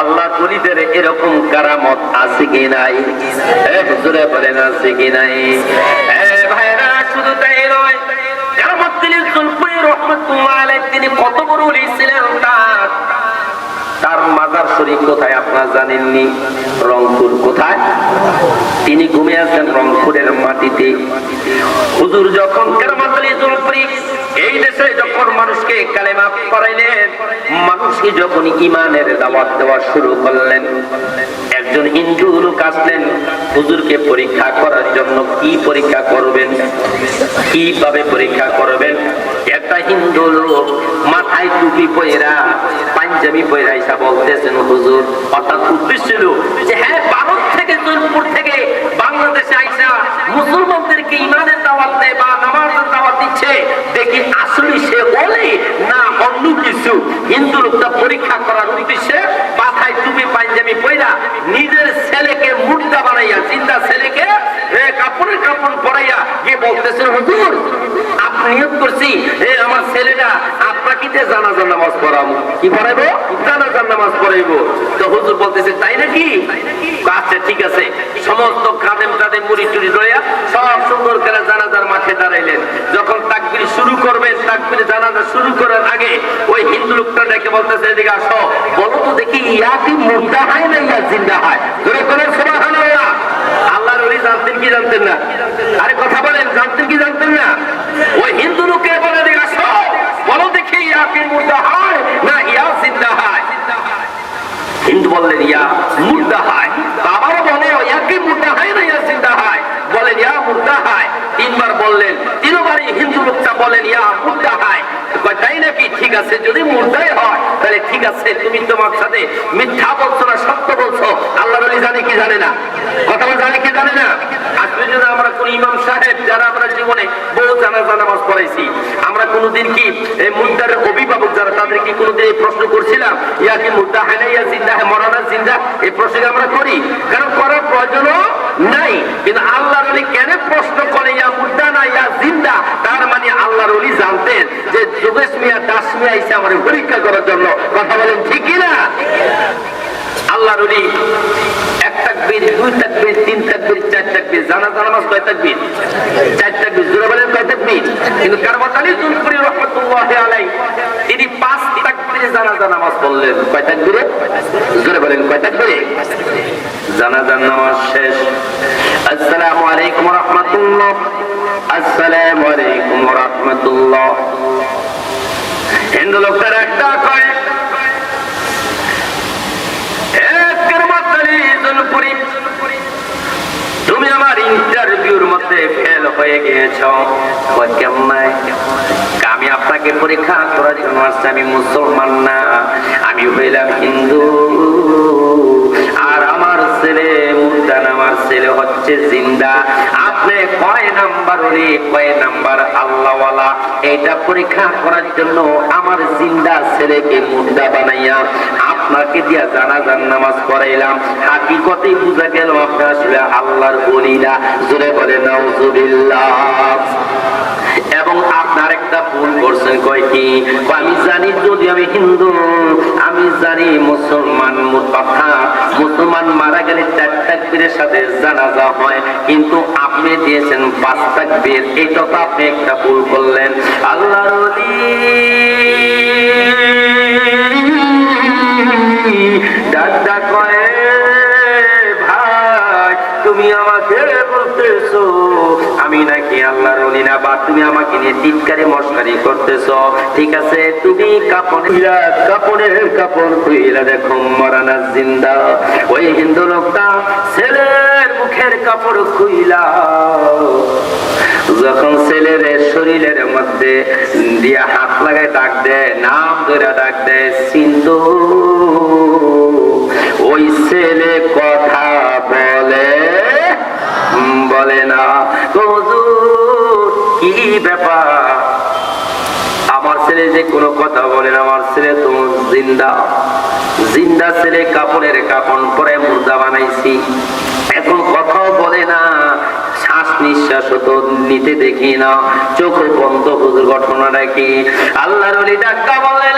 আল্লাহ কলিদের এরকম কারামত আছে কি নাই? এ হুজুরে বলেন, আছে কি নাই? ভাইরা শুধু তাই নয়, কারামত তিনি জুলফুই রহমতুল্লাহ তিনি কত বড় ওলি ছিলেন তার? তার মাজার শরীফ কোথায় আপনারা? জানেননি রংপুর কোথায়? তিনি ঘুমিয়ে আছেন রংপুরের মাটিতে। হুজুর যখন এই দেশে যখন মানুষকে কালেমা পড়াইলেন মানুষকে যখন ইমানের দাওয়াত দেওয়া শুরু করলেন, একজন হিন্দু লোক আসলেন, হুজুরকে পরীক্ষা করার জন্য কি পরীক্ষা করবেন? কীভাবে পরীক্ষা করবেন? একটা হিন্দু লোক মাথায় টুপি পয়রা পাঞ্জাবি পয়রা ইসা বলতেছেন, হুজুর, অর্থাৎ উদ্দেশ্য ছিল যে হ্যাঁ ভারত থেকে জোরপুর থেকে বাংলাদেশে আইসা মুসলমানদেরকে ইমানের দাওয়াত দেয় বা নামাজের দাওয়াত দিচ্ছে। দেখি আসলে সে বলে না অন্য কিছু। হিন্দু লোকটা পরীক্ষা করার উদ্দেশ্যে মাথায় টুপি, পাঞ্জাবি পয়রা নিজের ছেলেকে মুর্দা বানাইয়া চিন্তা ছেলেকে কাপড়ের কাপড় পরাইয়া গিয়ে বলতেছেন, হুজুর নিয়োগ করছি, এ আমার ছেলেটা দিয়ে জানাজার নামাজ পড়াবো। কি পড়াইবো? জানাজার নামাজ পড়াইবো। তো হুজুর বলতেছে, তাই নাকি? আচ্ছা ঠিক আছে। সমস্ত কাদেম কাদেম মুড়ি টুড়ি রইয়া সব সুন্দর করে জানাজার মাঠে দাঁড়াইলেন। যখন তাকবির শুরু করবেন, তাকবির জানাজা শুরু করার আগে ওই হিন্দু লোকটা ডেকে বলতেছে, এদিকে আসো। বলো তো দেখি, ইয়া কি মুর্দা হয় না ইয়া জিন্দা হয়? ধরে করে সুবহানাল্লাহ। আল্লাহর ওলি জানতেন কি জানতেন না? আরে কথা বলেন জানতেন কি জানতেন না ওই হিন্দু লোকে বলে দিকে আসো বলো দেখি ইয়া কি মুর্দা হয় না ইয়া জিন্দা হয় হিন্দু বললেন ইয়া মুর্দা হয় আবারও বলো ইয়া কি মুর্দা হয় না ইয়া জিন্দা হয় বলেন ইয়া মুর্দা হয় তিনবার বললেন, তিনবারই হিন্দু লোকটা বলেন, ইয়া মুর্দা হয়। তাই নাকি? ঠিক আছে, যদি মুর্দাই হয়, তাহলে ঠিক আছে, তুমি তোমার সাথে মিথ্যা বলছো না, সত্য বলছো। আল্লাহ আলী জানে কি জানে না। কথা বলে জানে কি জানে না? কোনোদিন কি অভিভাবক কোনোদিন প্রশ্ন করছিলাম, ইয়া কি মরানা এই প্রশ্ন আমরা করি। কারণ করার প্রয়োজনও নাই। কিন্তু আল্লাহর আলী কেন প্রশ্ন করে ইয়া মুদ্রা না ইয়া জিন্দা তার মানে আল্লাহর অলি জানতেন যে আমার পরীক্ষা করার জন্য কথা বলেন, ঠিক না আল্লাহর অলি এক তাকবীর, দুই তাকবীর, তিন তাকবীর, চার তাকবীর, জানাজা নামাজ কয় তাকবীর? চার তাকবীর, জোরে বলেন কয় তাকবীর? কিন্তু কারবাত আলী জুলপুরি রহমাতুল্লাহি আলাইহি, তিনি পাঁচ তাকবীরে নামাজ পড়লেন। কয় তাকবীরে? জোরে বলেন, কয় তাকবীরে? জানাজার নামাজ শেষ। আসসালামু আলাইকুম আসসালামু আলাইকুম হিন্দু একটা কয় তুমি আমার ইন্টারভিউর মধ্যে ফেল হয়ে আমি আপনাকে পরীক্ষা করার জন্য আসছি, আমি মুসলমান না, আমি হইলাম হিন্দু। আর আমার ছেলে ছেলে হচ্ছে জিন্দা। আপনি কয় নাম্বার উনি কয় নাম্বার আল্লাহওয়ালা? এটা পরীক্ষা করার জন্য আমার জিন্দা ছেলেকে মুর্দা বানাইয়া আপনাকে দিয়া জানা জানাজার নামাজ পড়াইলাম। হাকিকতেই বুঝা গেল আপনার আসলে আল্লাহর বলিরা। জোরে বলে, নাউজুবিল্লাহ। এবং আপনার একটা ভুল করছেন, কয় আমি জানি যদি আমি হিন্দু, আমি জানি মুসলমান অর্থাৎ মুসলমান মারা গেলে চার তাকবীরের সাথে জানাজা হয়, কিন্তু আপনি দিয়েছেন পাঁচ তাকবীর। এটা তো আপনি একটা ভুল করলেন। আল্লাহর ওলি দাদা আমাকে আমি নাকি আল্লাহর অলি না, বা তুমি আমাকে নিয়ে মস্কারি ঠিক আছে, তুমি কাপড় কাপড়ের কাপড় খুইলা দেখো, মরানা জিন্দা। ওই হিন্দু লোকটা ছেলের মুখের কাপড় খুইলা। যখন ছেলের শরীরের মধ্যে দিয়া হাত লাগায় ডাক দেয়, নাম ধরে ডাক দেয়, সিন্ধু। বলে না। কি ব্যাপার? আমার ছেলে যে কোনো কথা বলে না, আমার ছেলে তো জিন্দা। জিন্দা ছেলে, কাপড়ের কাপড় পরে মুর্দা বানাইছি। এখন কথাও বলে না, শ্বাস নিঃশ্বাস তো নিতে দেখি না। চোখ বন্ধ, হুজুর, ঘটনাটা কি? আল্লাহর ডাক্তার বলেন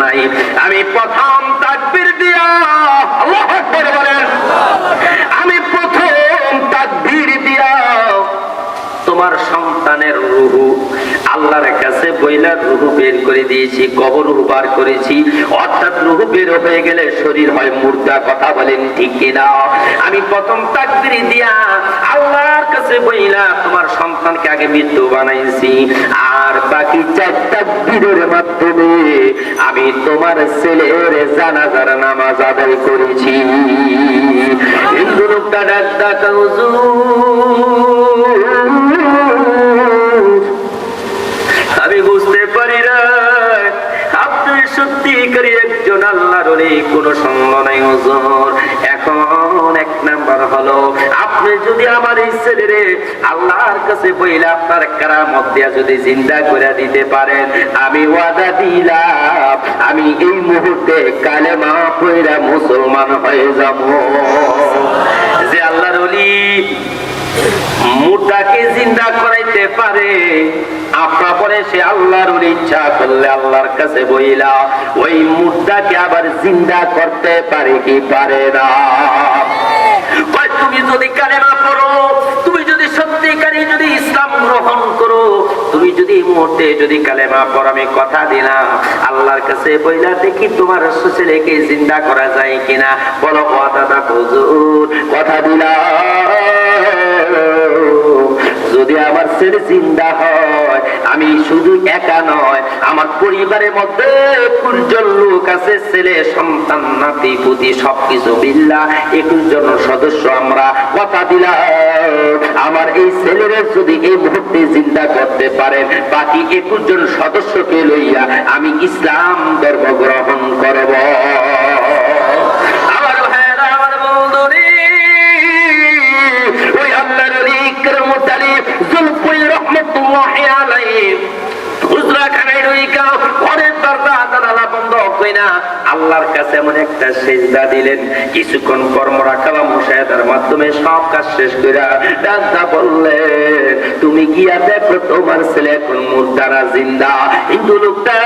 নাই। আমি প্রথম তাকবীর দিয়া আমি প্রথম তাকবীর দিয়া তোমার সন্তানের রুহু, আল্লাহর কাছে বইলার রুহু বের করে দিয়েছি, কবর বার করেছি। অর্থাৎ রুহু বের হয়ে গেলে শরীর হয় মুর্দা, কথা বলেন ঠিক কিনা? আমি প্রথম তাকবিরি দিয়া আল্লাহর কাছে বইলা, তোমার সন্তানকে আগে মৃত্যু বানাইছি। আর বাকি চার তাকবীরের মাধ্যমে আমি তোমার ছেলের জানাজার নামাজ আদায় করেছি। আমি বুঝতে পারি না, আপনি সত্যিকারী একজন আল্লাহর কোনো সঙ্গ নাই ওজোর আপনি যদি আমার এই ছেলেরে আল্লাহর কাছে বইলে আপনার কারামত দিয়া যদি চিন্তা করে দিতে পারেন, আমি ওয়াদা দিলাম, আমি এই মুহূর্তে কালেমা পইরা মুসলমান হয়ে যাব। যে আল্লাহর ওলি মুটাকে জিন্দা করাইতে পারে আপনা পরে সে আল্লাহর ইচ্ছা করলে আল্লাহর কাছে বইলা ওই মুদ্রাকে আবার জিন্দা করতে পারে কি পারে না? তুমি যদি কালেমা পড়ো, তুমি যদি সত্যিকারী যদি ইসলাম গ্রহণ করো, তুমি যদি এই মুহূর্তে যদি কালেমা পড়ো, আমি কথা দিলাম। আল্লাহর কাছে বইলা দেখি তোমার ছেলেকে জিন্দা করা যায় কিনা। বলো, ও দাদা কথা দিলাম। যদি আমার ছেলে জিন্দা হয় আমি শুধু একা নয়, আমার পরিবারের মধ্যে কুলজন লোক আছে, ছেলে, সন্তান, নাতি, পুতি, সবকিছু বিল্লা একুশ জন সদস্য আমরা। কথা দিলাম, আমার এই ছেলের যদি এই মুহূর্তে জিন্দা করতে পারেন বাকি একুশ জন সদস্যকে লইয়া আমি ইসলাম ধর্ম গ্রহণ করব। আমার কইনা আল্লাহর কাছে এমন একটা সেজদা দিলেন, কিছুক্ষণ কর্ম রাখাবা মুশাহিদার মাধ্যমে সব কাজ শেষ কইরা দাদা বললেন, তুমি গিয়া দেখো, তোমার ছেলে এখন মুর্দারা জিন্দা। হিন্দু লোকটা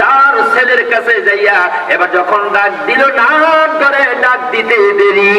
তার ছেলের কাছে যাইয়া এবার যখন ডাক দিল না ধরে ডাক দিতে দেরি।